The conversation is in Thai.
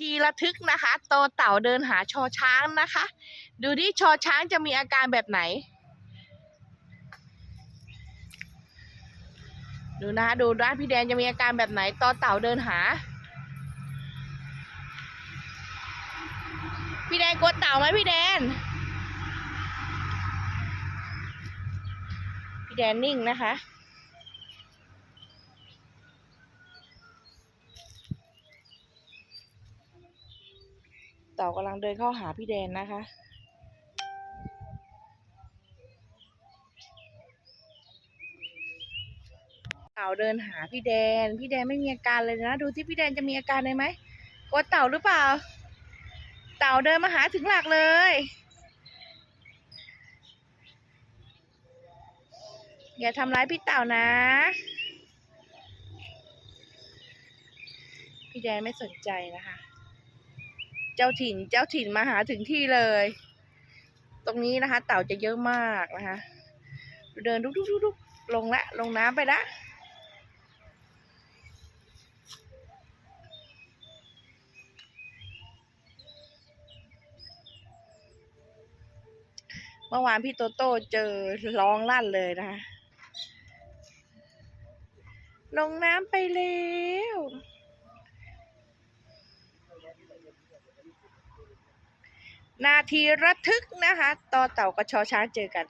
ทีระทึกนะคะโตเต่าเดินหาชอช้างนะคะ ดูดิชอช้างจะมีอาการแบบไหน ดูนะดูด้านพี่แดนจะมีอาการแบบไหนตอเต่าเดินหา พี่แดนกลัวเต่าไหมพี่แดน พี่แดนนิ่งนะคะ ต่ากำลังเดินเข้าหาพี่แดนนะคะ เต่าเดินหาพี่แดน พี่แดนไม่มีอาการเลยนะ ดูที่พี่แดนจะมีอาการเลยไหมกลัวเต่าหรือเปล่า เต่าเดินมาหาถึงหลักเลยอย่าทำร้ายพี่เต่านะ พี่แดนไม่สนใจนะคะ จ้าถิ่นเจ้าถิ่นมาหาถึงที่เลย ตรงนี้นะคะ เต่าจะเยอะมากนะคะ เดินดุกๆๆๆลงละลงน้ำไปละเมื่อวานพี่โตโต้เจอร้องลั่นเลยนะคะลงน้ำไปแล้ว นาทีระทึกนะคะ ต่อเต่ากับชอช้างเจอกัน